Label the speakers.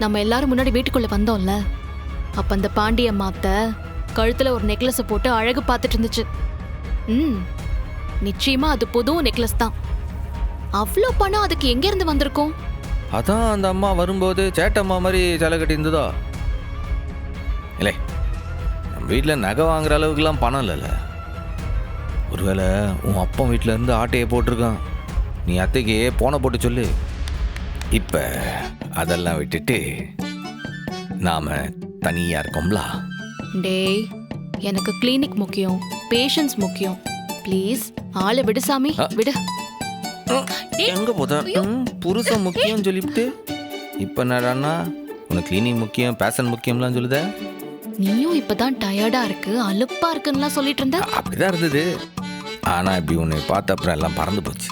Speaker 1: நம்ம எல்லாரும் முன்னாடி வீட்டுக்குள்ள வந்தோம்ல. அப்ப அந்த பாண்டிய மாத்த கழுத்துல ஒரு நெக்லஸ் போட்டு அழகு பார்த்துட்டு இருந்துச்சு. ம் நிச்சயமா அது புது நெக்லஸ் தான். அவ்வளோ பணம் அதுக்கு எங்க இருந்து வந்திருக்கும்?
Speaker 2: அதான் அந்த அம்மா வரும்போது சேட்டம்மா மாதிரி சிலை கட்டி இருந்ததா? இல்லை நம்ம வீட்டில் நகை வாங்குற அளவுக்குலாம் பணம் இல்லைல்ல. ஒருவேளை உன் அப்பன் வீட்டில் இருந்து ஆட்டையை போட்டிருக்கான். நீ அத்தைக்கு போனை போட்டு சொல்லு. இப்போ அதெல்லாம் விட்டுட்டு நாம் தனியாக இருக்கோம்ல?
Speaker 1: டேய் எனக்கு கிளினிக் முக்கியம் பேஷன்ஸ் முக்கியம். ப்ளீஸ் ஆளை விடு சாமி. விடு.
Speaker 2: எங்கே போதா? புருஷன் முக்கியம் சொல்லிவிட்டு இப்போ என்னடான்னா உனக்கு கிளீனிங் முக்கியம் பேஷன் முக்கியம்லாம் சொல்லுத?
Speaker 1: நீயும் இப்பதான் டயர்டா இருக்கு அலுப்பா இருக்குன்னுலாம் சொல்லிட்டு இருந்த?
Speaker 2: அப்படிதான் இருந்தது. ஆனால் இப்படி உன்னை பார்த்த அப்புறம் எல்லாம் பறந்து போச்சு.